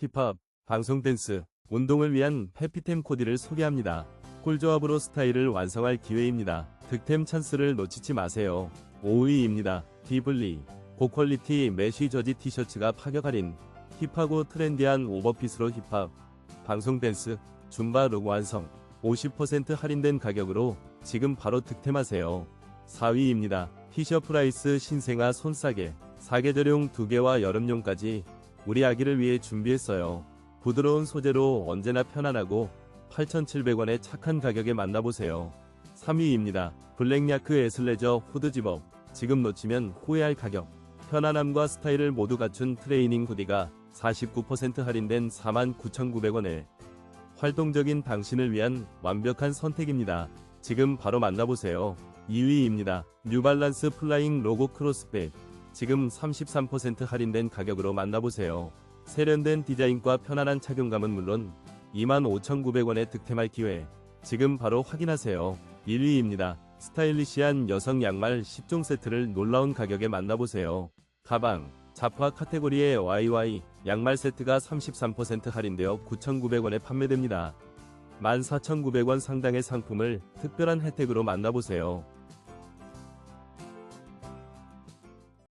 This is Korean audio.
힙합, 방송 댄스, 운동을 위한 해피템 코디를 소개합니다. 꿀조합으로 스타일을 완성할 기회입니다. 득템 찬스를 놓치지 마세요. 5위입니다. 디블리, 고퀄리티 메쉬 저지 티셔츠가 파격 할인, 힙하고 트렌디한 오버핏으로 힙합, 방송 댄스, 줌바 룩 완성, 50% 할인된 가격으로 지금 바로 득템하세요. 4위입니다. 티셔 프라이스 신생아 손싸개, 사계절용 2개와 여름용까지 우리 아기를 위해 준비했어요. 부드러운 소재로 언제나 편안하고 8,700원의 착한 가격에 만나보세요. 3위입니다. 블랙야크 에슬레저 후드 집업. 지금 놓치면 후회할 가격. 편안함과 스타일을 모두 갖춘 트레이닝 후디가 49% 할인된 49,900원에 활동적인 당신을 위한 완벽한 선택입니다. 지금 바로 만나보세요. 2위입니다. 뉴발란스 플라잉 로고 크로스백. 지금 33% 할인된 가격으로 만나보세요. 세련된 디자인과 편안한 착용감은 물론 25,900원에 득템할 기회. 지금 바로 확인하세요. 1위입니다. 스타일리시한 여성 양말 10종 세트를 놀라운 가격에 만나보세요. 가방, 자파 카테고리의 YY 양말 세트가 33% 할인되어 9,900원에 판매됩니다. 14,900원 상당의 상품을 특별한 혜택으로 만나보세요.